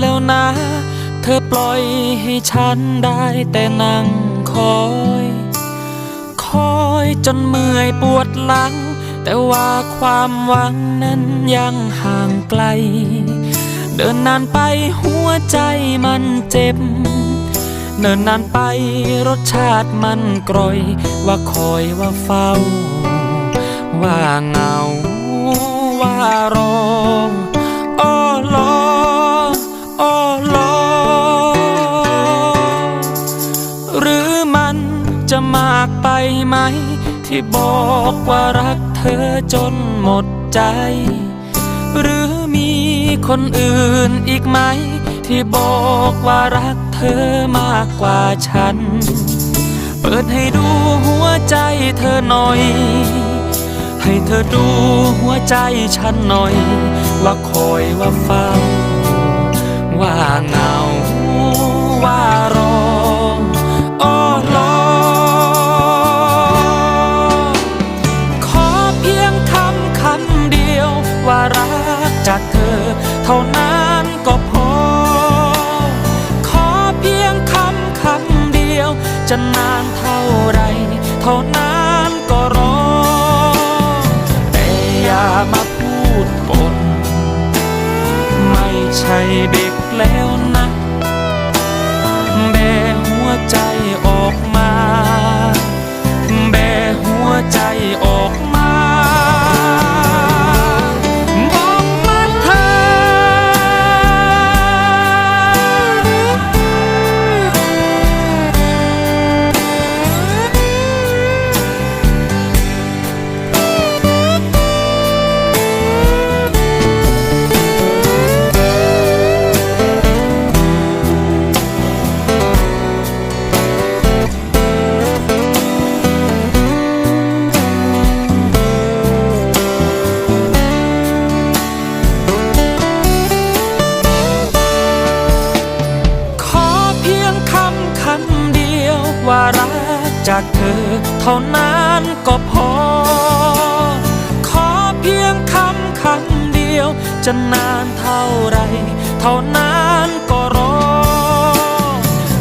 แล้วนะ เธอปล่อยให้ฉันได้แต่นั่งคอย คอยจนเมื่อยปวดหลัง แต่ว่าความหวังนั้นยังห่างไกล เดินนานไปหัวใจมันเจ็บเนินนานไปรสชาติมันกร่อย ว่าคอยว่าเฝ้า ว่าเหงาว่ารอ จะมากไปไหม ที่บอกว่ารักเธอจนหมดใจ หรือมีคนอื่นอีกไหม ที่บอกว่ารักเธอมากกว่าฉัน เปิดให้ดูหัวใจเธอหน่อย ให้เธอดูหัวใจฉันหน่อย ว่าคอยว่าเฝ้าว่าเหงาว่ารอ อ เท่านั้นก็พอ ขอเพียงคำคำเดียว จะนานเท่าไร เท่านั้นก็รอ แต่อย่ามาพูดปน ไม่ใช่เด็กแล้วนะแบหัวใจออกมา แบหัวใจออกมา ว่ารักจากเธอ เท่านั้นก็พอ ขอเพียงคำคำเดียว จะนานเท่าไร เท่านั้นก็รอ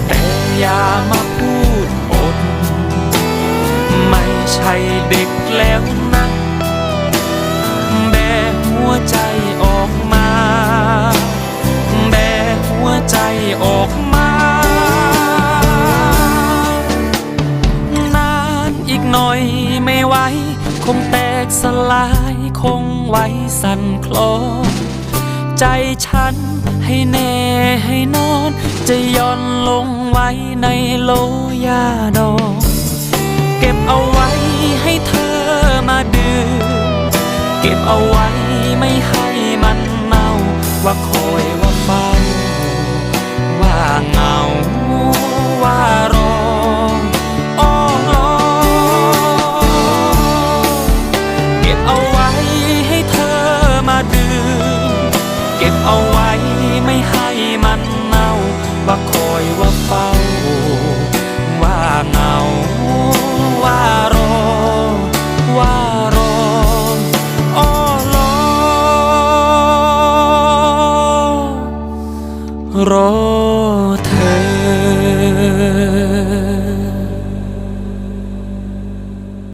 แต่อย่ามาพูดอดไม่ใช่เด็กแล้ว คงแตกสลายคงไว้สั่นคลอนใจฉันให้แน่ให้นอน จะย่อนลงไว้ในโลยาดองเก็บเอาไว้ให้เธอมาดื่มเก็บเอาไว้ไม่ให้มันเน่าว่าค ไม่ให้มันเมาว่าคอยว่าเฝ้า ว่าเหงาว่ารอ ว่ารออรอรอเธอ